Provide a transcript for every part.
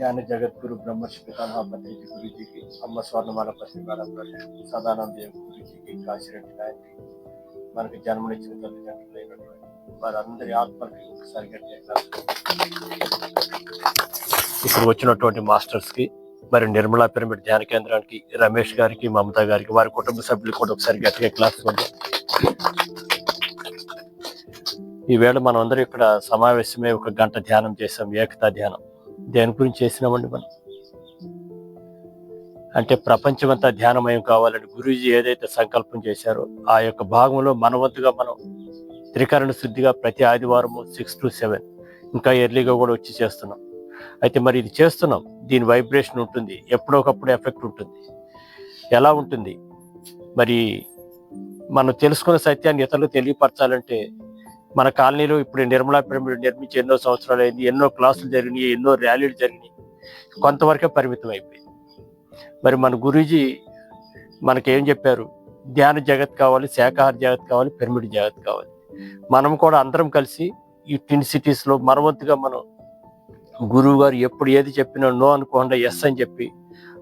జ్ఞాన జగద్గురు బ్రహ్మర్షి పితామహాపతి గురుజీకి అమ్మ స్వర్ణమాల పరిశీలన సదానంద గురుజీకి కాశీరెడ్డి గారికి మనకి జన్మనిచ్చిన తల్లిదండ్రులు అయినటువంటి వారందరి ఆత్మకి ఒకసారి గట్టిగా ఇక్కడ వచ్చినటువంటి మాస్టర్స్కి మరి నిర్మలా పిరమిడ్ ధ్యాన కేంద్రానికి రమేష్ గారికి మమతా గారికి వారి కుటుంబ సభ్యులు కూడా ఒకసారి గట్టిగా క్లాస్ ఈవేళ మనం అందరూ ఇక్కడ సమావేశమే ఒక గంట ధ్యానం చేసాం ఏకతా ధ్యానం. దేని గురించి చేసినామండి మనం? అంటే ప్రపంచమంతా ధ్యానమయం కావాలని గురూజీ ఏదైతే సంకల్పం చేశారో ఆ యొక్క భాగంలో మనవంతుగా మనం త్రికరణ శుద్ధిగా ప్రతి ఆదివారము సిక్స్ టు సెవెన్ ఇంకా ఎర్లీగా కూడా వచ్చి చేస్తున్నాం. అయితే మరి ఇది చేస్తున్నాం. దీని వైబ్రేషన్ ఉంటుంది. ఎప్పుడొకప్పుడు ఎఫెక్ట్ ఉంటుంది. ఎలా ఉంటుంది? మరి మనం తెలుసుకున్న సత్యాన్ని ఇతరులకు తెలియపరచాలంటే మన కాలనీలో ఇప్పుడు నిర్మలా పిరమిడ్ నిర్మించి ఎన్నో సంవత్సరాలు అయింది ఎన్నో క్లాసులు జరిగినాయి ఎన్నో ర్యాలీలు జరిగినాయి. కొంతవరకే పరిమితం అయిపోయింది. మరి మన గురూజీ మనకేం చెప్పారు? ధ్యాన జగత్ కావాలి శాఖాహార జగత్ కావాలి పిరమిడ్ జగత్ కావాలి. మనం కూడా అందరం కలిసి ఈ టిన్ సిటీస్లో లో మనం గురువు గారు ఎప్పుడు ఏది చెప్పినా నో అనుకోకుండా ఎస్ అని చెప్పి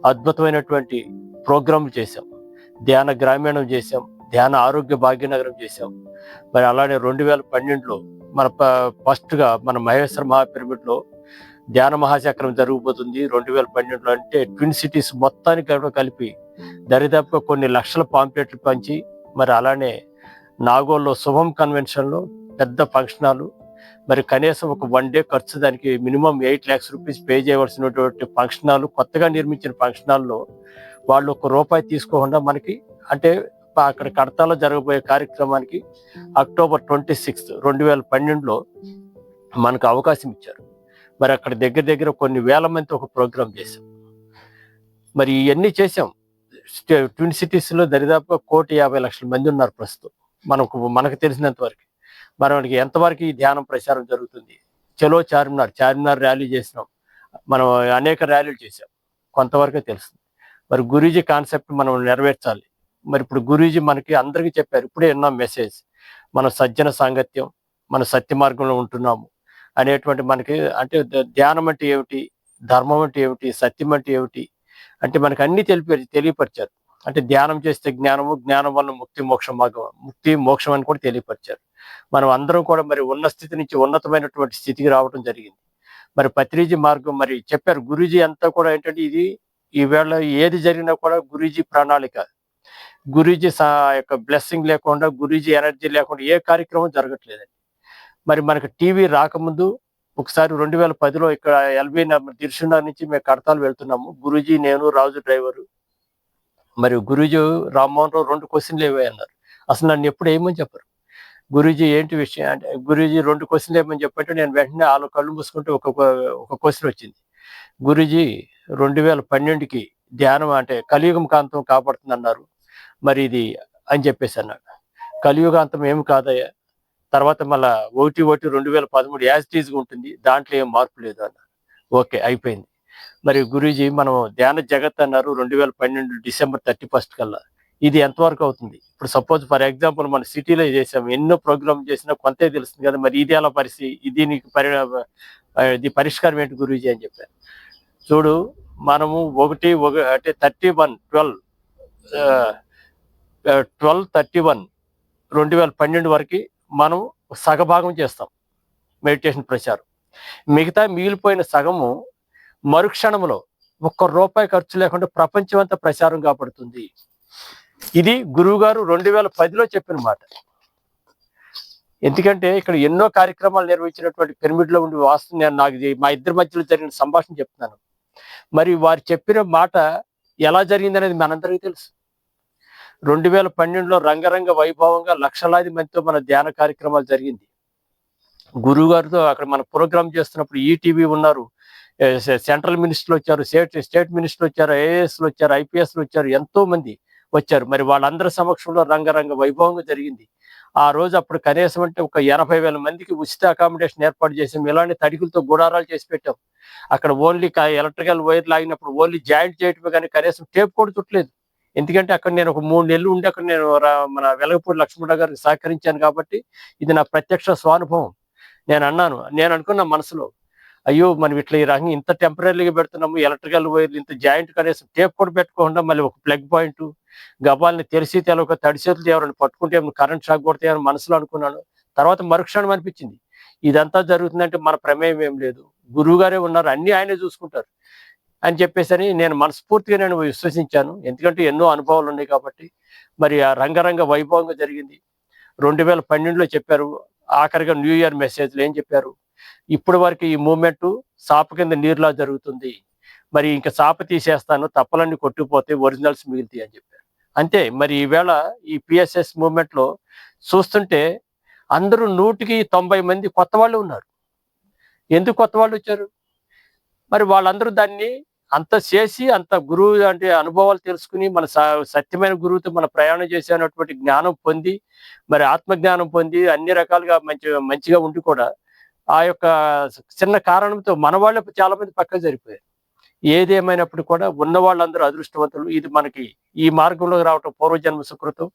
అద్భుతమైనటువంటి ప్రోగ్రాంలు చేశాం. ధ్యాన గ్రామీణం చేశాం. ధ్యాన ఆరోగ్య భాగ్యనగరం చేశాం. మరి అలానే రెండు వేల పన్నెండులో మన ఫస్ట్గా మన మహేశ్వర మహాపిరమిడ్లో ధ్యాన మహాచక్రం జరగబోతుంది. రెండు వేల పన్నెండులో అంటే ట్విన్ సిటీస్ మొత్తానికి కలిపి దరిదాపుగా కొన్ని లక్షల పాంప్లెట్లు పంచి మరి అలానే నాగోల్లో శుభం కన్వెన్షన్లో పెద్ద ఫంక్షన్ హాలు మరి కనీసం ఒక వన్ డే ఖర్చు దానికి minimum eight lakhs rupees pay చేయవలసినటువంటి ఫంక్షన్ హాల్ కొత్తగా నిర్మించిన ఫంక్షన్ హాల్లో వాళ్ళు ఒక రూపాయి తీసుకోకుండా మనకి అంటే అక్కడ కడతాలో జరగబోయే కార్యక్రమానికి అక్టోబర్ ట్వంటీ సిక్స్త్ రెండు వేల పన్నెండులో మనకు అవకాశం ఇచ్చారు. మరి అక్కడ దగ్గర దగ్గర కొన్ని వేల మంది ఒక ప్రోగ్రామ్ చేశాం. మరి ఇవన్నీ చేసాం ట్విన్ సిటీస్లో దరిదాపుగా కోటి యాభై లక్షల మంది ఉన్నారు ప్రస్తుతం. మనకు మనకు తెలిసినంత వరకు. మనకి ఎంతవరకు ఈ ధ్యానం ప్రచారం జరుగుతుంది? చలో చార్మినార్ చార్మినార్ ర్యాలీ చేసినాం. మనం అనేక ర్యాలీలు చేసాం కొంతవరకే తెలుస్తుంది. మరి గురూజీ కాన్సెప్ట్ మనం నెరవేర్చాలి. మరి ఇప్పుడు గురూజీ మనకి అందరికీ చెప్పారు ఇప్పుడే విన్నాం మెసేజ్ మన సజ్జన సాంగత్యం మన సత్య మార్గంలో ఉంటున్నాము అనేటువంటి మనకి అంటే ధ్యానం అంటే ఏమిటి ధర్మం అంటే ఏమిటి సత్యం అంటే ఏమిటి అంటే మనకి అన్ని తెలిపి తెలియపరిచారు. అంటే ధ్యానం చేస్తే జ్ఞానము జ్ఞానం వల్ల ముక్తి మోక్షం మార్గం ముక్తి మోక్షం అని కూడా తెలియపరిచారు. మనం అందరం కూడా మరి ఉన్న స్థితి నుంచి ఉన్నతమైనటువంటి స్థితికి రావడం జరిగింది. మరి పత్రిజీ మార్గం మరి చెప్పారు గురూజీ అంతా కూడా ఏంటంటే ఇది ఈవేళ ఏది జరిగినా కూడా గురూజీ ప్రణాళిక. గురూజీ సా యొక్క బ్లెస్సింగ్ లేకుండా గురూజీ ఎనర్జీ లేకుండా ఏ కార్యక్రమం జరగట్లేదండి. మరి మనకు టీవీ రాకముందు ఒకసారి రెండు వేల పదిలో ఇక్కడ ఎల్బీ దిర్శుండా నుంచి మేము కడతాలు వెళ్తున్నాము. గురూజీ నేను రాజు డ్రైవరు. మరి గురూజీ రామ్మోహన్ రావు రెండు క్వశ్చన్లు ఏవే అన్నారు. అసలు నన్ను ఎప్పుడు ఏమని చెప్పరు? గురూజీ ఏంటి విషయం అంటే గురూజీ రెండు క్వశ్చన్లు ఏమని చెప్పంటే నేను వెంటనే వాళ్ళు కళ్ళు మూసుకుంటే ఒక ఒక క్వశ్చన్ వచ్చింది. గురూజీ రెండు వేల పన్నెండుకి ధ్యానం అంటే కలియుగం కాంతం కాపాడుతుంది అన్నారు మరి ఇది అని చెప్పేసి అన్నాడు. కలియుగాంతం ఏమి కాదయ్యా. తర్వాత మళ్ళా ఒకటి ఒకటి రెండు వేల పదమూడు యాజిటీజ్గా ఉంటుంది. దాంట్లో ఏం మార్పు లేదు అన్న ఓకే అయిపోయింది. మరి గురూజీ మనం ధ్యాన జగత్ అన్నారు రెండు వేల పన్నెండు డిసెంబర్ థర్టీ ఫస్ట్ కల్లా. ఇది ఎంతవరకు అవుతుంది? ఇప్పుడు సపోజ్ ఫర్ ఎగ్జాంపుల్ మన సిటీలో చేసాం. ఎన్నో ప్రోగ్రామ్ చేసినా కొంతే తెలుస్తుంది కదా. మరి ఇది ఎలా పరిస్థితి? దీనికి పరి ఇది పరిష్కారం ఏంటి గురూజీ అని చెప్పారు. చూడు మనము ఒకటి ఒక అంటే thirty one twelve twelve thirty one రెండు వేల పన్నెండు వరకు మనం సగభాగం చేస్తాం మెడిటేషన్ ప్రచారం. మిగతా మిగిలిపోయిన సగము మరుక్షణంలో ఒక్క రూపాయి ఖర్చు లేకుండా ప్రపంచమంతా ప్రచారం కాబడుతుంది. ఇది గురువు గారు రెండు వేల పదిలో చెప్పిన మాట. ఎందుకంటే ఇక్కడ ఎన్నో కార్యక్రమాలు నిర్వహించినటువంటి పిరమిడ్లో ఉండి వాస్తు నేను నాకు మా ఇద్దరి మధ్యలో జరిగిన సంభాషణ చెప్తున్నాను. మరి వారు చెప్పిన మాట ఎలా జరిగిందనేది మనందరికీ తెలుసు. రెండు వేల పన్నెండులో రంగరంగ వైభవంగా లక్షలాది మందితో మన ధ్యాన కార్యక్రమాలు జరిగింది. గురువు గారితో అక్కడ మన ప్రోగ్రామ్ చేస్తున్నప్పుడు ఈటీవీ ఉన్నారు. సెంట్రల్ మినిస్టర్లు వచ్చారు స్టేట్ స్టేట్ మినిస్టర్లు వచ్చారు ఐఏఎస్లు వచ్చారు ఐపీఎస్లు వచ్చారు ఎంతో మంది వచ్చారు. మరి వాళ్ళందరి సమక్షంలో రంగరంగ వైభవంగా జరిగింది. ఆ రోజు అప్పుడు కనీసం అంటే ఒక ఎనభై వేల మందికి ఉచిత అకామిడేషన్ ఏర్పాటు చేసాం. ఇలాంటి తడికులతో గుడారాలు చేసి పెట్టాం. అక్కడ ఓన్లీ ఎలక్ట్రికల్ వైర్ లాగినప్పుడు ఓన్లీ జాయింట్ చేయటమే కానీ కనీసం టేప్ కూడా చుట్టలేదు ఎందుకంటే అక్కడ నేను ఒక మూడు నెలలు ఉండి అక్కడ నేను రా- మన వెలగపూడి లక్ష్మణ గారికి సహకరించాను కాబట్టి ఇది నా ప్రత్యక్ష స్వానుభవం. నేను అన్నాను నేను అనుకున్న మనసులో అయ్యో మనం ఇట్లా ఈ రకంగా ఇంత టెంపరీగా పెడుతున్నాము ఎలక్ట్రికల్ వైర్లు ఇంత జాయింట్ కనీసం టేప్ కూడా పెట్టుకోకుండా మళ్ళీ ఒక ప్లగ్ పాయింట్ గబాల్ని తెలిసి తెలవక తడి చేతులు ఎవరైనా పట్టుకుంటే కరెంట్ షాక్ కొడతాయని మనసులో అనుకున్నాను తర్వాత మరుక్షణం అనిపించింది. ఇదంతా జరుగుతుందంటే మన ప్రమేయం ఏం లేదు. గురువు గారే ఉన్నారు అన్ని ఆయనే చూసుకుంటారు. అని చెప్పేసి నేను మనస్ఫూర్తిగా నేను విశ్వసించాను. ఎందుకంటే ఎన్నో అనుభవాలు ఉన్నాయి కాబట్టి. మరి ఆ రంగరంగ వైభవంగా జరిగింది. రెండు వేల పన్నెండులో చెప్పారు. ఆఖరిగా న్యూ ఇయర్ మెసేజ్లు ఏం చెప్పారు? ఇప్పటి వరకు ఈ మూమెంట్ సాప కింద నీరులా జరుగుతుంది. మరి ఇంకా సాప తీసేస్తాను. తప్పలన్నీ కొట్టుకుపోతే ఒరిజినల్స్ మిగులుతాయి అని చెప్పారు. అంతే. మరి ఈవేళ ఈ పిఎస్ఎస్ మూమెంట్లో చూస్తుంటే అందరూ నూటికి తొంభై మంది కొత్త వాళ్ళు ఉన్నారు. ఎందుకు కొత్త వాళ్ళు వచ్చారు? మరి వాళ్ళందరూ దాన్ని అంత చేసి అంత గురువు అంటే అనుభవాలు తెలుసుకుని మన సత్యమైన గురువుతో మన ప్రయాణం చేసేటువంటి జ్ఞానం పొంది మరి ఆత్మజ్ఞానం పొంది అన్ని రకాలుగా మంచి మంచిగా ఉండి కూడా ఆ యొక్క చిన్న కారణంతో మన వాళ్ళు చాలా మంది పక్క జరిపోయారు ఏదేమైనప్పుడు కూడా ఉన్న వాళ్ళందరూ అదృష్టవంతులు. ఇది మనకి ఈ మార్గంలో రావటం పూర్వజన్మ సుకృతం.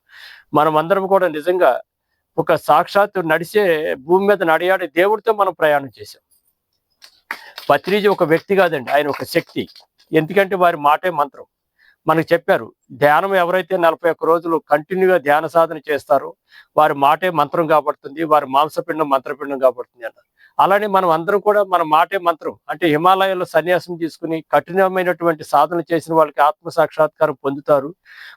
మనం అందరం కూడా నిజంగా ఒక సాక్షాత్తు నడిచే భూమి మీద నడియాడే దేవుడితో మనం ప్రయాణం చేసాం పత్రిజీ ఒక వ్యక్తి కాదండి ఆయన ఒక శక్తి. ఎందుకంటే వారి మాటే మంత్రం. మనకు చెప్పారు ధ్యానం ఎవరైతే నలభై ఒక్క రోజులు కంటిన్యూగా ధ్యాన సాధన చేస్తారో వారి మాటే మంత్రం కాబడుతుంది వారి మాంసపిండం మంత్రపిండం కాబడుతుంది అన్నారు. అలానే మనం అందరం కూడా మన మాటే మంత్రం. అంటే హిమాలయాల్లో సన్యాసం తీసుకుని కఠినమైనటువంటి సాధన చేసిన వాళ్ళకి ఆత్మ సాక్షాత్కారం పొందుతారు.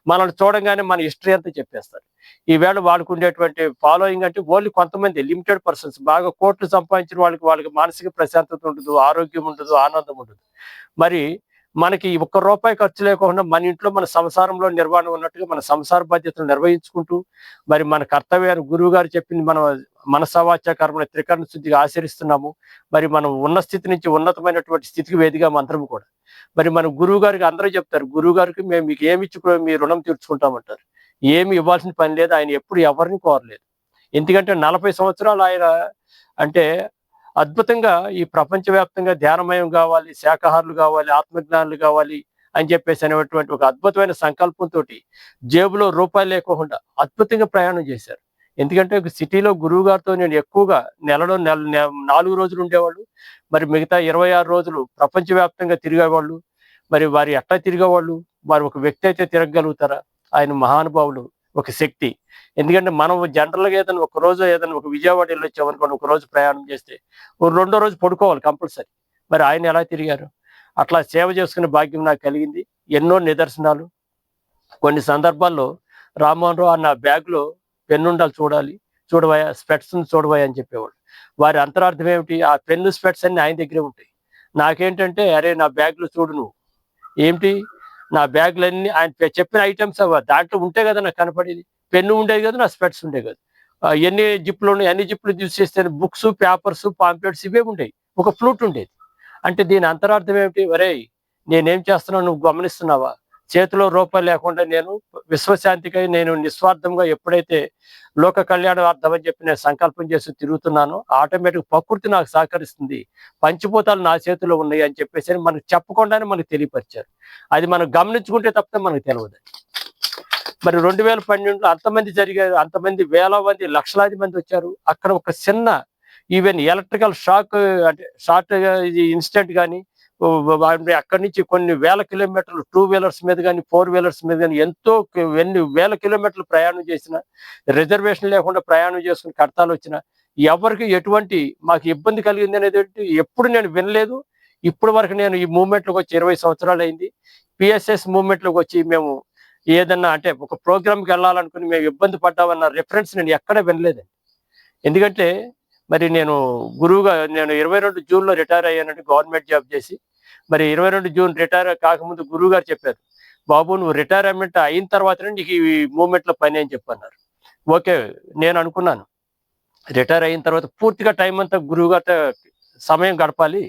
మనల్ని చూడంగానే మన హిస్టరీ అంతా చెప్పేస్తారు. ఈవేళ వాళ్ళకు ఉండేటువంటి ఫాలోయింగ్ అంటే ఓన్లీ కొంతమంది లిమిటెడ్ పర్సన్స్ బాగా కోట్లు సంపాదించిన వాళ్ళకి వాళ్ళకి మానసిక ప్రశాంతత ఉండదు ఆరోగ్యం ఉండదు ఆనందం ఉండదు. మరి మనకి ఒక్క రూపాయి ఖర్చు లేకుండా మన ఇంట్లో మన సంసారంలో నిర్వహణ ఉన్నట్టుగా మన సంసార బాధ్యతలు నిర్వహించుకుంటూ మరి మన కర్తవ్యాన్ని గురువు గారు చెప్పింది మనం మనసవాచ కర్మల త్రికరణ శుద్ధిగా ఆచరిస్తున్నాము. మరి మనం ఉన్న స్థితి నుంచి ఉన్నతమైనటువంటి స్థితికి వేదిగా మంత్రం కూడా. మరి మన గురువు గారికి అందరూ చెప్తారు గురువు గారికి మేము మీకు ఏమి ఇచ్చుకో మీ రుణం తీర్చుకుంటామంటారు. ఏమి ఇవ్వాల్సిన పని లేదు ఆయన ఎప్పుడు ఎవరిని కోరలేదు. ఎందుకంటే నలభై సంవత్సరాలు ఆయన అంటే అద్భుతంగా ఈ ప్రపంచవ్యాప్తంగా ధ్యానమయం కావాలి శాకాహారులు కావాలి ఆత్మజ్ఞానులు కావాలి అని చెప్పేసి అనేటువంటి ఒక అద్భుతమైన సంకల్పంతో జేబులో రూపాయలు లేకుండా అద్భుతంగా ప్రయాణం చేశారు. ఎందుకంటే సిటీలో గురువు గారితో నేను ఎక్కువగా నెలలో నెల నాలుగు రోజులు ఉండేవాళ్ళు. మరి మిగతా ఇరవై ఆరు రోజులు ప్రపంచవ్యాప్తంగా తిరిగేవాళ్ళు. మరి వారి ఎట్లా తిరిగేవాళ్ళు? వారు ఒక వ్యక్తి అయితే తిరగగలుగుతారా? ఆయన మహానుభావులు. ఒక శక్తి. ఎందుకంటే మనం జనరల్గా ఏదైనా ఒక రోజు ఏదైనా ఒక విజయవాడ వెళ్ళి వచ్చామనుకోండి ఒక రోజు ప్రయాణం చేస్తే ఒక రెండో రోజు పడుకోవాలి కంపల్సరీ. మరి ఆయన ఎలా తిరిగారు? అట్లా సేవ చేసుకునే భాగ్యం నాకు కలిగింది. ఎన్నో నిదర్శనాలు. కొన్ని సందర్భాల్లో రామ్మోహన్ రావు నా బ్యాగ్లో పెన్నుండాలు చూడాలి చూడవయా స్పెట్స్ చూడవయా అని చెప్పేవాడు. వారి అంతరార్థం ఏమిటి? ఆ పెన్ను స్పెట్స్ అన్ని ఆయన దగ్గరే ఉంటాయి. నాకేంటంటే అరే నా బ్యాగ్లో చూడు నువ్వు. ఏమిటి? నా బ్యాగ్లన్నీ ఆయన చెప్పిన ఐటమ్స్ దాంట్లో ఉంటే కదా నాకు కనపడేది. పెన్ను ఉండేది కదా నా స్పెట్స్ ఉండే కదా. ఎన్ని జిప్లు ఉన్నాయి అన్ని జిప్లు యూజ్ చేస్తే బుక్స్ పేపర్స్ పాంప్లెట్స్ ఇవే ఉండేవి. ఒక ఫ్లూట్ ఉండేది. అంటే దీని అంతరార్థం ఏమిటి? వరే నేనేం చేస్తున్నావు నువ్వు గమనిస్తున్నావా? చేతిలో రూపం లేకుండా నేను విశ్వశాంతికై నేను నిస్వార్థంగా ఎప్పుడైతే లోక కళ్యాణార్థం అని చెప్పి నేను సంకల్పం చేసి తిరుగుతున్నానో ఆటోమేటిక్ ప్రకృతి నాకు సహకరిస్తుంది. పంచిపోతాలు నా చేతిలో ఉన్నాయి అని చెప్పేసి మనకు చెప్పకుండానే మనకు తెలియపరిచారు. అది మనం గమనించుకుంటే తప్పితే మనకు తెలియదు మరి రెండు వేల పన్నెండులో అంతమంది జరిగారు అంతమంది వేల మంది లక్షలాది మంది వచ్చారు. అక్కడ ఒక చిన్న ఈవెన్ ఎలక్ట్రికల్ షాక్ అంటే షార్ట్ ఇది ఇన్సిడెంట్ కానీ అక్కడి నుంచి కొన్ని వేల కిలోమీటర్లు టూ వీలర్స్ మీద కానీ ఫోర్ వీలర్స్ మీద కానీ ఎంతో ఎన్ని వేల కిలోమీటర్లు ప్రయాణం చేసిన రిజర్వేషన్ లేకుండా ప్రయాణం చేసుకుని కడతాలు వచ్చిన ఎవరికి ఎటువంటి మాకు ఇబ్బంది కలిగింది అనేది ఎప్పుడు నేను వినలేదు. ఇప్పటి వరకు నేను ఈ మూమెంట్లోకి వచ్చి ఇరవై సంవత్సరాలు అయింది. పిఎస్ఎస్ మూమెంట్లోకి వచ్చి మేము ఏదన్నా అంటే ఒక ప్రోగ్రామ్కి వెళ్ళాలనుకుని మేము ఇబ్బంది పడ్డామన్న రిఫరెన్స్ నేను ఎక్కడ వినలేదండి. ఎందుకంటే మరి నేను గురువుగా నేను ఇరవై రెండు జూన్లో రిటైర్ అయ్యానంటే గవర్నమెంట్ జాబ్ చేసి మరి ఇరవై రెండు జూన్ రిటైర్ కాకముందు గురువు గారు చెప్పారు బాబు నువ్వు రిటైర్మెంట్ అయిన తర్వాతనే నీకు ఈ మూమెంట్లో పని అని చెప్పన్నారు ఓకే నేను అనుకున్నాను. రిటైర్ అయిన తర్వాత పూర్తిగా టైం అంతా గురువు గారితో సమయం గడపాలి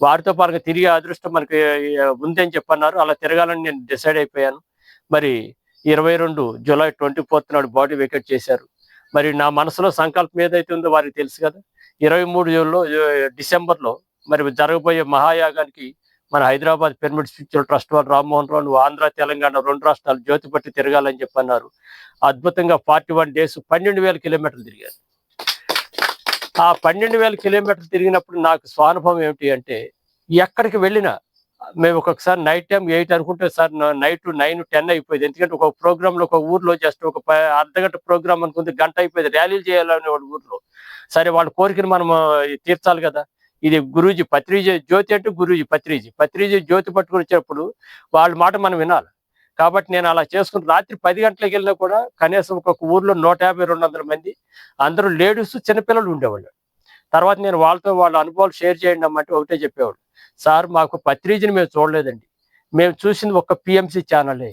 వారితో పాటుగా తిరిగే అదృష్టం మనకి ఆ, ఉందని చెప్పన్నారు అలా తిరగాలని నేను డిసైడ్ అయిపోయాను. మరి ఇరవై రెండు జూలై ట్వంటీ ఫోర్త్ నాడు బాడీ వెకెట్ చేశారు. మరి నా మనసులో సంకల్పం ఏదైతే ఉందో వారికి తెలుసు కదా. ఇరవై మూడు జూన్లో డిసెంబర్లో మరి జరగబోయే మహాయాగానికి మన హైదరాబాద్ పిరమిడ్ స్పిరిచువల్ ట్రస్ట్ వారు రామ్మోహన్ రావు ఆంధ్ర తెలంగాణ రెండు రాష్ట్రాలు జ్యోతి పట్టి తిరగాలని చెప్పన్నారు. అద్భుతంగా ఫార్టీ వన్ డేస్ పన్నెండు వేల కిలోమీటర్లు తిరిగారు. ఆ పన్నెండు వేల కిలోమీటర్లు తిరిగినప్పుడు నాకు స్వానుభవం ఏమిటి అంటే ఎక్కడికి వెళ్ళినా మేము ఒక్కొక్కసారి నైట్ టైం ఎయిట్ అనుకుంటే సార్ నైట్ నైన్ టెన్ అయిపోయింది. ఎందుకంటే ఒక ప్రోగ్రాంలో ఒక ఊర్లో జస్ట్ ఒక అర్ధగంట అర్ధ గంట ప్రోగ్రామ్ అనుకుంది గంట అయిపోయింది. ర్యాలీలు చేయాలని వాడు ఊర్లో. సరే వాళ్ళ కోరికను మనం తీర్చాలి కదా. ఇది గురూజీ పత్రిజీ జ్యోతి అంటే గురూజీ పత్రిజీ. పత్రిజీ జ్యోతి పట్టుకుని వచ్చేటప్పుడు వాళ్ళ మాట మనం వినాలి. కాబట్టి నేను అలా చేసుకుని రాత్రి పది గంటలకు వెళ్ళినా కూడా కనీసం ఒక ఊర్లో నూట యాభై రెండు వందల మంది అందరూ లేడీస్ చిన్నపిల్లలు ఉండేవాళ్ళు. తర్వాత నేను వాళ్ళతో వాళ్ళ అనుభవాలు షేర్ చేయండి అమ్మంటే ఒకటే చెప్పేవాడు. సార్ మాకు పత్రిజని మేము చూడలేదండి. మేము చూసింది ఒక పిఎంసి ఛానలే.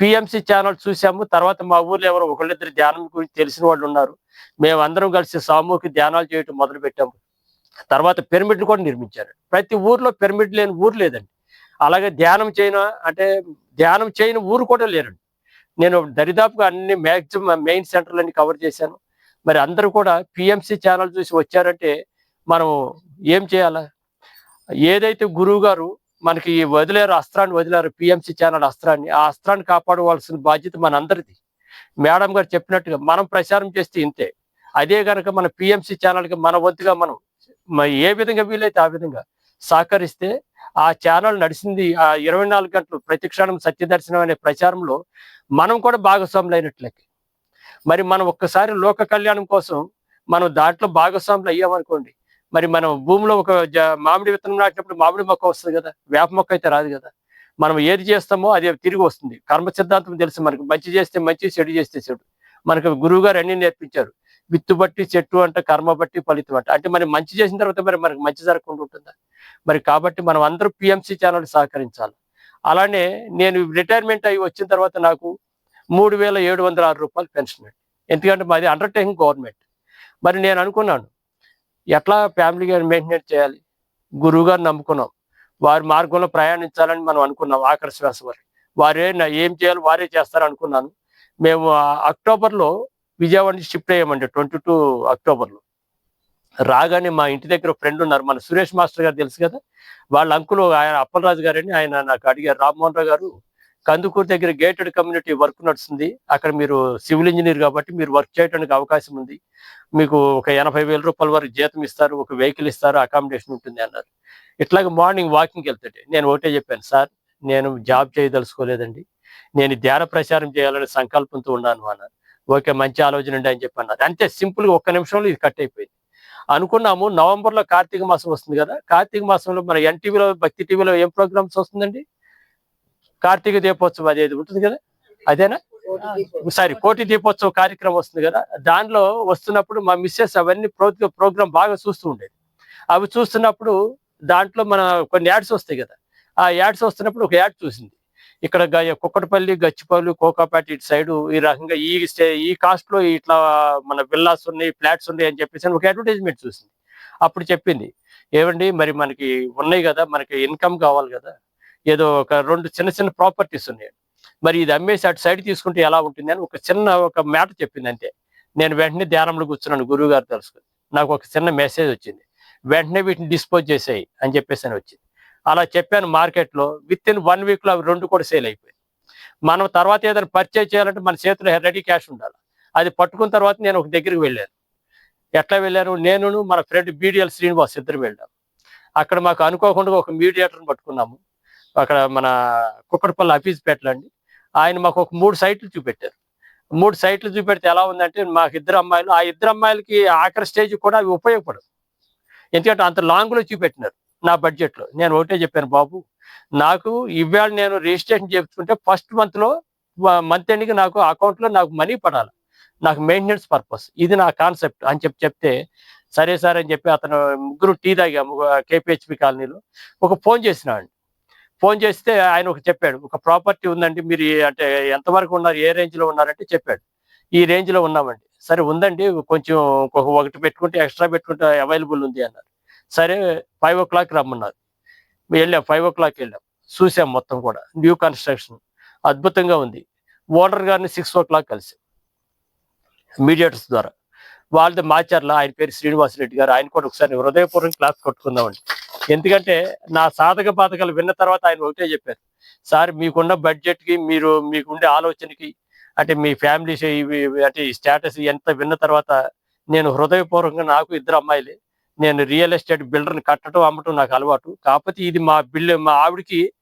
పిఎంసి ఛానల్ చూసాము తర్వాత మా ఊర్లో ఎవరో ఒకళ్ళిద్దరు ధ్యానం గురించి తెలిసిన వాళ్ళు ఉన్నారు. మేము అందరం కలిసి సామూహిక ధ్యానాలు చేయటం మొదలు పెట్టాము తర్వాత పిరమిడ్లు కూడా నిర్మించారు. ప్రతి ఊర్లో పిరమిడ్ లేని ఊరు లేదండి. అలాగే ధ్యానం చేయన అంటే ధ్యానం చేయని ఊరు కూడా లేరండి. నేను దరిదాపుగా అన్ని మ్యాక్సిమం మెయిన్ సెంటర్లన్నీ కవర్ చేశాను. మరి అందరూ కూడా పిఎంసి ఛానల్ చూసి వచ్చారంటే మనం ఏం చేయాలా? ఏదైతే గురువు గారు మనకి వదిలేరు అస్త్రాన్ని వదిలేరు పిఎంసి ఛానల్ అస్త్రాన్ని ఆ అస్త్రాన్ని కాపాడవలసిన బాధ్యత మనందరిది. మేడం గారు చెప్పినట్టుగా మనం ప్రచారం చేస్తే ఇంతే. అదే గనక మన పిఎంసి ఛానల్కి మన వంతుగా మనం ఏ విధంగా వీలైతే ఆ విధంగా సహకరిస్తే ఆ ఛానల్ నడిచింది ఆ ఇరవై నాలుగు గంటలు ప్రతి క్షణం సత్యదర్శనం అనే ప్రచారంలో మనం కూడా భాగస్వాములైనట్లకి. మరి మనం ఒక్కసారి లోక కళ్యాణం కోసం మనం దాంట్లో భాగస్వాములు అయ్యామనుకోండి మరి మనం భూమిలో ఒక మామిడి విత్తనం నాటినప్పుడు మామిడి మొక్క వస్తుంది కదా వేప మొక్క అయితే రాదు కదా. మనం ఏది చేస్తామో అది తిరిగి వస్తుంది. కర్మ సిద్ధాంతం తెలుసు మనకు. మంచి చేస్తే మంచి చెడు చేస్తే చెడు. మనకు గురువు గారు అన్ని నేర్పించారు. విత్తు బట్టి చెట్టు అంట కర్మ బట్టి ఫలితం అంట. అంటే మనం మంచి చేసిన తర్వాత మరి మనకు మంచి జరగకుండా ఉంటుందా? మరి కాబట్టి మనం అందరూ పిఎంసి ఛానల్ సహకరించాలి. అలానే నేను రిటైర్మెంట్ అయ్యి వచ్చిన తర్వాత నాకు మూడు వేల ఏడు వందల ఆరు రూపాయలు పెన్షన్ అండి. ఎందుకంటే మాది అండర్టేకింగ్ గవర్నమెంట్. మరి నేను అనుకున్నాను ఎట్లా ఫ్యామిలీ మెయింటెనెన్స్ చేయాలి? గురువు గారు నమ్ముకున్నాం. వారి మార్గంలో ప్రయాణించాలని మనం అనుకున్నాం ఆఖరి శ్వాస వారి వారే నా- ఏం చేయాలో వారే చేస్తారు అనుకున్నాను. మేము అక్టోబర్లో విజయవాడ నుంచి షిఫ్ట్ అయ్యామండి ట్వంటీ టూ అక్టోబర్లో. రాగానే మా ఇంటి దగ్గర ఫ్రెండ్ ఉన్నారు మన సురేష్ మాస్టర్ గారు తెలుసు కదా? వాళ్ళ అంకులు ఆయన అప్పలరాజు గారని ఆయన నాకు అడిగారు రామ్మోహన్ రావు గారు కందుకూరు దగ్గర గేటెడ్ కమ్యూనిటీ వర్క్ నడుస్తుంది. అక్కడ మీరు సివిల్ ఇంజనీర్ కాబట్టి మీరు వర్క్ చేయడానికి అవకాశం ఉంది. మీకు ఒక ఎనభై వేల రూపాయల వరకు జీతం ఇస్తారు ఒక వెహికల్ ఇస్తారు అకామిడేషన్ ఉంటుంది అన్నారు. ఇట్లాగే మార్నింగ్ వాకింగ్కి వెళ్తుంటే నేను ఒకటే చెప్పాను సార్ నేను జాబ్ చేయదలుచుకోలేదండి. నేను ధ్యాన ప్రచారం చేయాలనే సంకల్పంతో ఉన్నాను అన్నారు. ఓకే మంచి ఆలోచన అండి అని చెప్పి అన్నారు. అంతే సింపుల్గా ఒక్క నిమిషంలో ఇది కట్ అయిపోయింది. అనుకున్నాము నవంబర్లో కార్తీక మాసం వస్తుంది కదా. కార్తీక మాసంలో మన ఎన్టీవీలో భక్తి టీవీలో ఏం ప్రోగ్రామ్స్ వస్తుందండి? కార్తీక దీపోత్సవం అదేది ఉంటుంది కదా? అదేనా? సారీ కోటి దీపోత్సవ కార్యక్రమం వస్తుంది కదా. దానిలో వస్తున్నప్పుడు మా మిస్సెస్ అవన్నీ ప్రోగ్రామ్ బాగా చూస్తూ ఉండేది. అవి చూస్తున్నప్పుడు దాంట్లో మన కొన్ని యాడ్స్ వస్తాయి కదా. ఆ యాడ్స్ వస్తున్నప్పుడు ఒక యాడ్ చూసింది. ఇక్కడ కుక్కటపల్లి గచ్చిపల్లి కోకాపేట ఇటు సైడు ఈ రకంగా ఈ స్టే ఈ కాస్ట్లో ఇట్లా మన విల్లాస్ ఉన్నాయి ఫ్లాట్స్ ఉన్నాయి అని చెప్పేసి ఒక అడ్వర్టైజ్మెంట్ చూసింది. అప్పుడు చెప్పింది ఏమండి మరి మనకి ఉన్నాయి కదా మనకి ఇన్కమ్ కావాలి కదా. ఏదో ఒక రెండు చిన్న చిన్న ప్రాపర్టీస్ ఉన్నాయి. మరి ఇది అమ్మేసి అటు సైడ్ తీసుకుంటే ఎలా ఉంటుంది అని ఒక చిన్న ఒక మ్యాటర్ చెప్పింది అంతే. నేను వెంటనే ధ్యానంలో కూర్చున్నాను గురువు గారు తెలుసుకుని నాకు ఒక చిన్న మెసేజ్ వచ్చింది. వెంటనే వీటిని డిస్పోజ్ చేసేయి అని చెప్పేసి అని వచ్చింది. అలా చెప్పాను మార్కెట్లో విత్ ఇన్ వన్ వీక్లో అవి రెండు కూడా సేల్ అయిపోయాయి. మనం తర్వాత ఏదైనా పర్చేజ్ చేయాలంటే మన చేతిలో రెడీ క్యాష్ ఉండాలి. అది పట్టుకున్న తర్వాత నేను ఒక దగ్గరికి వెళ్ళాను. ఎట్లా వెళ్ళాను? నేను మన ఫ్రెండ్ బీడిఎల్ శ్రీనివాస్ ఇద్దరు వెళ్ళాం. అక్కడ మాకు అనుకోకుండా ఒక మీడియేటర్ని పట్టుకున్నాము. అక్కడ మన కుక్కడపల్లి ఆఫీస్ పెట్టలండి ఆయన మాకు ఒక మూడు సైట్లు చూపెట్టారు. మూడు సైట్లు చూపెడితే ఎలా ఉందంటే మాకు ఇద్దరు అమ్మాయిలు ఆ ఇద్దరు అమ్మాయిలకి ఆఖరి స్టేజ్ కూడా అవి ఉపయోగపడవు. ఎందుకంటే అంత లాంగ్లో చూపెట్టినారు నా బడ్జెట్లో. నేను ఒకటే చెప్పాను బాబు నాకు ఇవాళ నేను రిజిస్ట్రేషన్ చెప్తుంటే ఫస్ట్ మంత్లో మంత్ ఎండ్కి నాకు అకౌంట్లో నాకు మనీ పడాలి. నాకు మెయింటెనెన్స్ పర్పస్ ఇది నా కాన్సెప్ట్ అని చెప్పి చెప్తే సరే సార్ అని చెప్పి అతను ముగ్గురు టీ తాగాము కేపిహెచ్పి కాలనీలో. ఒక ఫోన్ చేసినాడు. ఫోన్ చేస్తే ఆయన ఒక చెప్పాడు ఒక ప్రాపర్టీ ఉందండి మీరు అంటే ఎంతవరకు ఉన్నారు ఏ రేంజ్లో ఉన్నారంటే చెప్పాడు. ఈ రేంజ్లో ఉన్నామండి. సరే ఉందండి కొంచెం ఒకటి పెట్టుకుంటే ఎక్స్ట్రా పెట్టుకుంటే అవైలబుల్ ఉంది అన్నారు. సరే ఫైవ్ ఓ క్లాక్ రమ్మన్నారు. వెళ్ళాం ఫైవ్ ఓ క్లాక్ వెళ్ళాం. చూసాం మొత్తం కూడా. New construction. అద్భుతంగా ఉంది. ఓనర్ గారిని సిక్స్ ఓ క్లాక్ కలిసాం. మీడియేటర్స్ ద్వారా. వాళ్ళది మాచర్ల ఆయన పేరు శ్రీనివాస్ రెడ్డి గారు. ఆయన కూడా ఒకసారి హృదయపూర్వక క్లాస్ కొట్టుకుందామండి. ఎందుకంటే నా సాధక బాధకాలు విన్న తర్వాత ఆయన ఒకటే చెప్పారు సార్ మీకున్న బడ్జెట్కి మీరు మీకుండే ఆలోచనకి అంటే మీ ఫ్యామిలీస్ అంటే స్టేటస్ ఎంత విన్న తర్వాత నేను హృదయపూర్వకంగా నాకు ఇద్దరు అమ్మాయిలే. నేను రియల్ ఎస్టేట్ బిల్డర్ని కట్టడం అమ్మటం నాకు అలవాటు. కాకపోతే ఇది మా బిల్లు మా ఆవిడకి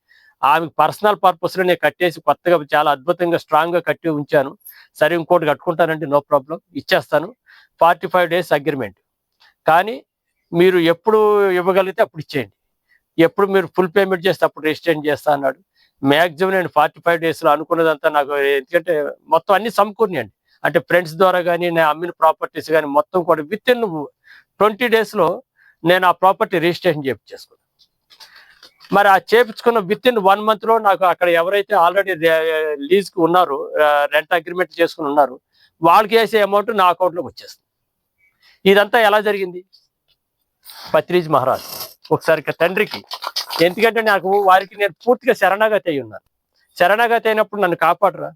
ఆమె పర్సనల్ పర్పస్లో నేను కట్టేసి కొత్తగా చాలా అద్భుతంగా స్ట్రాంగ్గా కట్టి ఉంచాను. సరే ఇంకోటి కట్టుకుంటానండి నో ప్రాబ్లం. ఇచ్చేస్తాను. Forty five days agreement. కానీ మీరు ఎప్పుడు ఇవ్వగలిగితే అప్పుడు ఇచ్చేయండి. ఎప్పుడు మీరు ఫుల్ పేమెంట్ చేస్తే అప్పుడు రిజిస్ట్రేషన్ చేస్తా అన్నాడు. మ్యాక్సిమం నేను ఫార్టీ ఫైవ్ డేస్లో అనుకున్నదంతా నాకు ఎందుకంటే మొత్తం అన్ని సమకూరినాయండి. అంటే ఫ్రెండ్స్ ద్వారా కానీ నేను అమ్మిన ప్రాపర్టీస్ కానీ మొత్తం కూడా విత్ ఇన్ ట్వంటీ డేస్లో నేను ఆ ప్రాపర్టీ రిజిస్ట్రేషన్ చేయించేసుకున్నాను మరి ఆ చేపించుకున్న విత్ ఇన్ వన్ మంత్లో నాకు అక్కడ ఎవరైతే ఆల్రెడీ లీజ్కి ఉన్నారు రెంట్ అగ్రిమెంట్ చేసుకుని ఉన్నారు వాళ్ళకి వేసే అమౌంట్ నా అకౌంట్లోకి వచ్చేస్తుంది ఇదంతా ఎలా జరిగింది? పత్రిజ్ మహారాజ్ ఒకసారి ఇక తండ్రికి. ఎందుకంటే నాకు వారికి నేను పూర్తిగా శరణాగతి అయి ఉన్నాను. శరణాగతి అయినప్పుడు నన్ను కాపాడరా.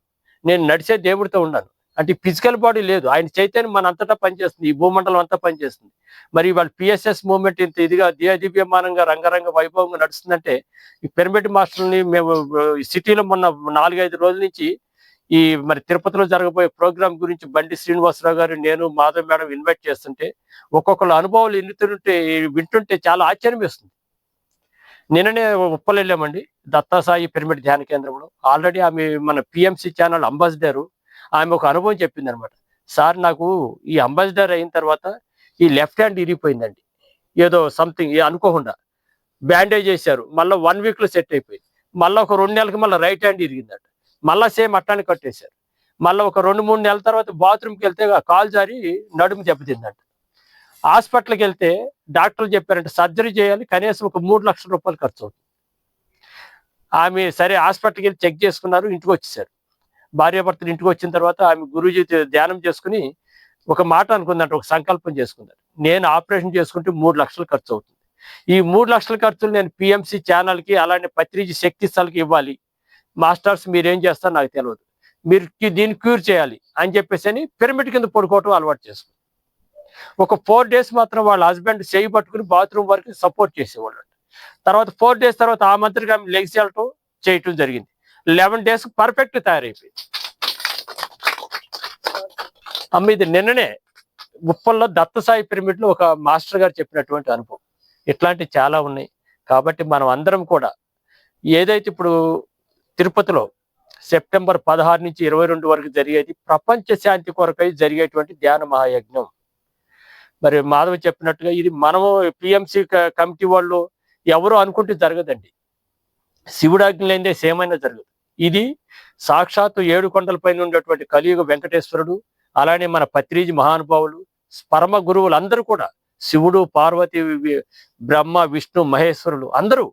నేను నడిచే దేవుడితో ఉన్నాను. అంటే ఫిజికల్ బాడీ లేదు. ఆయన చైతన్యం మన అంతటా పనిచేస్తుంది. ఈ భూమండలం అంతా పనిచేస్తుంది. మరి వాళ్ళ పిఎస్ఎస్ మూవ్మెంట్ ఇంత ఇదిగా దివ్యమానంగా రంగరంగ వైభవంగా నడుస్తుందంటే ఈ పిరమిడ్ మాస్టర్ని మేము సిటీలో మొన్న నాలుగైదు రోజుల నుంచి ఈ మరి తిరుపతిలో జరగబోయే ప్రోగ్రాం గురించి బండి శ్రీనివాసరావు గారు నేను మాధవ్ మేడం ఇన్వైట్ చేస్తుంటే ఒక్కొక్కరు అనుభవాలు ఎన్నుతుంటే వింటుంటే చాలా ఆశ్చర్యం వేస్తుంది నిన్ననే ఉప్పలు వెళ్ళామండి దత్తాసాయి పిరమిడ్ ధ్యాన కేంద్రంలో. ఆల్రెడీ ఆమె మన పిఎంసి ఛానల్ అంబాసిడర్ ఆమె ఒక అనుభవం చెప్పింది అనమాట సార్ నాకు ఈ అంబాసిడర్ అయిన తర్వాత ఈ లెఫ్ట్ హ్యాండ్ ఇరిగిపోయిందండి. ఏదో సంథింగ్ అనుకోకుండా. బ్యాండేజ్ చేశారు మళ్ళీ వన్ వీక్లో సెట్ అయిపోయింది. మళ్ళీ ఒక రెండు నెలలకి మళ్ళీ రైట్ హ్యాండ్ ఇరిగిందట. మళ్ళా సేమ్ అట్టాన్ని కట్టేశారు. మళ్ళీ ఒక రెండు మూడు నెలల తర్వాత బాత్రూమ్కి వెళ్తే కాలు జారి నడుము దెబ్బతిందంట. హాస్పిటల్కి వెళ్తే డాక్టర్లు చెప్పారంటే సర్జరీ చేయాలి కనీసం ఒక మూడు లక్షల రూపాయలు ఖర్చు అవుతుంది. ఆమె సరే హాస్పిటల్కి వెళ్ళి చెక్ చేసుకున్నారు ఇంటికి వచ్చేసారు. భార్యాభర్తలు ఇంటికి వచ్చిన తర్వాత ఆమె గురూజీ ధ్యానం చేసుకుని ఒక మాట అనుకుందంట ఒక సంకల్పం చేసుకుందారు నేను ఆపరేషన్ చేసుకుంటే మూడు లక్షలు ఖర్చు అవుతుంది. ఈ మూడు లక్షల ఖర్చులు నేను పిఎంసి ఛానల్కి అలానే పత్రిజీ శక్తి స్థలకి ఇవ్వాలి. మాస్టర్స్ మీరేం చేస్తారో నాకు తెలియదు మీరు దీన్ని క్యూర్ చేయాలి అని చెప్పేసి అని పిరమిడ్ కింద పడుకోవటం అలవాటు చేసుకుంది ఒక ఫోర్ డేస్ మాత్రం వాళ్ళ హస్బెండ్ చేయి పట్టుకుని బాత్రూమ్ వరకు సపోర్ట్ చేసేవాళ్ళు తర్వాత ఫోర్ డేస్ తర్వాత ఆ మంత్రికి ఆమె లెగ్స్ వెళ్ళటం చేయటం జరిగింది. లెవెన్ డేస్ పర్ఫెక్ట్ తయారైపోయింది. అమ్మ ఇది నిన్ననే ఉప్పల్లో దత్తసాయి పిరమిడ్లో ఒక మాస్టర్ గారు చెప్పినటువంటి అనుభవం. ఇట్లాంటివి చాలా ఉన్నాయి. కాబట్టి మనం అందరం కూడా ఏదైతే ఇప్పుడు తిరుపతిలో సెప్టెంబర్ పదహారు నుంచి ఇరవై రెండు వరకు జరిగేది ప్రపంచ శాంతి కొరకై జరిగేటువంటి ధ్యాన మహాయజ్ఞం. మరి మాధవ్ చెప్పినట్టుగా ఇది మనము పిఎంసి కమిటీ వాళ్ళు ఎవరు అనుకుంటే జరగదండి. శివుడు ఆజ్ఞ సేమైనా జరగదు. ఇది సాక్షాత్తు ఏడు కొండలపైన ఉండేటువంటి కలియుగ వెంకటేశ్వరుడు అలానే మన పత్రిజీ మహానుభావులు పరమ గురువులు అందరూ కూడా శివుడు పార్వతి బ్రహ్మ విష్ణు మహేశ్వరులు అందరూ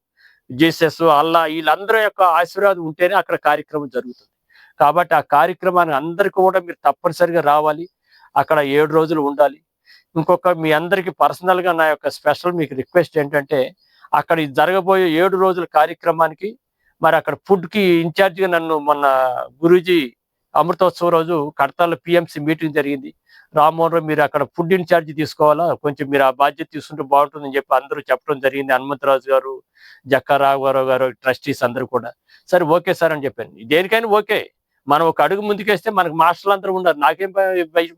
జీసస్ అల్లా వీళ్ళందరూ యొక్క ఆశీర్వాదం ఉంటేనే అక్కడ కార్యక్రమం జరుగుతుంది. కాబట్టి ఆ కార్యక్రమాన్ని అందరికీ కూడా మీరు తప్పనిసరిగా రావాలి. అక్కడ ఏడు రోజులు ఉండాలి. ఇంకొక మీ అందరికి పర్సనల్గా నా యొక్క స్పెషల్ మీకు రిక్వెస్ట్ ఏంటంటే అక్కడ జరగబోయే ఏడు రోజుల కార్యక్రమానికి మరి అక్కడ ఫుడ్కి నన్ను మొన్న గురూజీ అమృతోత్సవం రోజు కడతాల పిఎంసి మీటింగ్ జరిగింది. రామ్మోహన్ రావు మీరు అక్కడ ఫుడ్ ఇన్ఛార్జ్ తీసుకోవాలా? కొంచెం మీరు ఆ బాధ్యత తీసుకుంటే బాగుంటుందని చెప్పి అందరూ చెప్పడం జరిగింది. హనుమంతరాజు గారు జక్కా రాఘవరావు గారు ట్రస్టీస్ అందరూ కూడా. సరే ఓకే సార్ అని చెప్పాను. దేనికైనా ఓకే. మనం ఒక అడుగు ముందుకేస్తే మనకు మాస్టర్లు అందరూ ఉండరు. నాకేం భయం?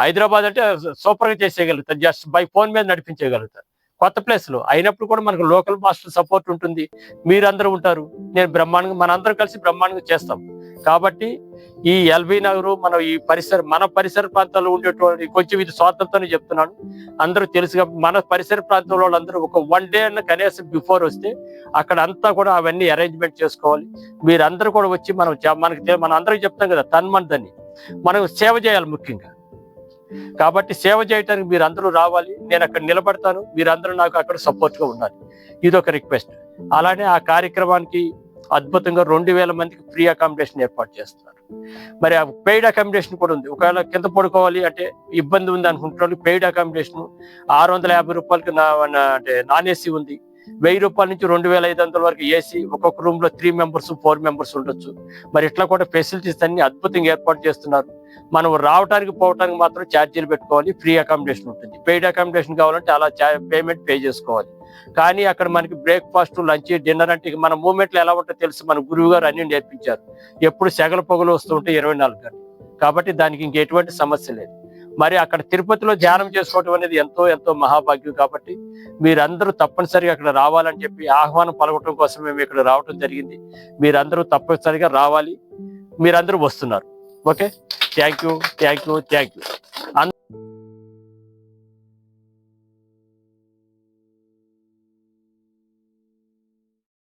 హైదరాబాద్ అంటే సూపర్గా చేసేయగలుగుతారు. జస్ట్ బై ఫోన్ మీద నడిపించగలుగుతారు కొత్త ప్లేస్లో. అయినప్పుడు కూడా మనకు లోకల్ మాస్టర్ సపోర్ట్ ఉంటుంది. మీరందరూ ఉంటారు. నేను బ్రహ్మాండంగా మనందరం కలిసి బ్రహ్మాండంగా చేస్తాం. కాబట్టి ఈ ఎల్బీ నగర్ మన ఈ పరిసర మన పరిసర ప్రాంతాల్లో ఉండేటువంటి కొంచెం ఇది స్వాతంత్రం చెప్తున్నాను. అందరూ తెలుసు మన పరిసర ప్రాంతంలో వాళ్ళందరూ ఒక వన్ డే అన్న కనీసం బిఫోర్ వస్తే అక్కడ అంతా కూడా అవన్నీ అరేంజ్మెంట్ చేసుకోవాలి. మీరందరూ కూడా వచ్చి మనం మనకి మనం అందరికి చెప్తాం కదా తన్మందని మనం సేవ చేయాలి ముఖ్యంగా. కాబట్టి సేవ చేయడానికి మీరు అందరూ రావాలి. నేను అక్కడ నిలబడతాను. మీరందరూ నాకు అక్కడ సపోర్ట్గా ఉండాలి. ఇది ఒక రిక్వెస్ట్. అలానే ఆ కార్యక్రమానికి అద్భుతంగా రెండు వేల మందికి ఫ్రీ అకామిడేషన్ ఏర్పాటు చేస్తున్నారు. మరి ఆ పెయిడ్ అకామిడేషన్ కూడా ఉంది. ఒకవేళ కింద పడుకోవాలి అంటే ఇబ్బంది ఉంది అనుకుంటున్న పెయిడ్ అకామిడేషన్ ఆరు వందల యాభై రూపాయలకి నా- అంటే నాన్ ఏసీ ఉంది. వెయ్యి రూపాయల నుంచి రెండు వేల ఐదు వందల వరకు ఏసీ ఒక్కొక్క రూమ్లో త్రీ మెంబర్స్ ఫోర్ మెంబర్స్ ఉండొచ్చు. మరి ఇట్లా కూడా ఫెసిలిటీస్ అన్ని అద్భుతంగా ఏర్పాటు చేస్తున్నారు. మనం రావడానికి పోవడానికి మాత్రం ఛార్జీలు పెట్టుకోవాలి ఫ్రీ అకామిడేషన్ ఉంటుంది. పెయిడ్ అకామిడేషన్ కావాలంటే అలా పేమెంట్ పే చేసుకోవాలి. కానీ అక్కడ మనకి బ్రేక్ఫాస్ట్ లంచ్ డిన్నర్ అంటే మన మూమెంట్లు ఎలా ఉంటుందో తెలుసు. మన గురువు గారు అన్ని నేర్పించారు. ఎప్పుడు సెగల పొగలు వస్తూ ఉంటే ఇరవై నాలుగు గంటలు. కాబట్టి దానికి ఇంకెటువంటి సమస్య లేదు. మరి అక్కడ తిరుపతిలో ధ్యానం చేసుకోవటం అనేది ఎంతో ఎంతో మహాభాగ్యం కాబట్టి మీరందరూ తప్పనిసరిగా అక్కడ రావాలని చెప్పి ఆహ్వానం పలకటం కోసం మేము ఇక్కడ రావటం జరిగింది. మీరందరూ తప్పనిసరిగా రావాలి. మీరందరూ వస్తున్నారు. Okay? Thank you thank you thank you.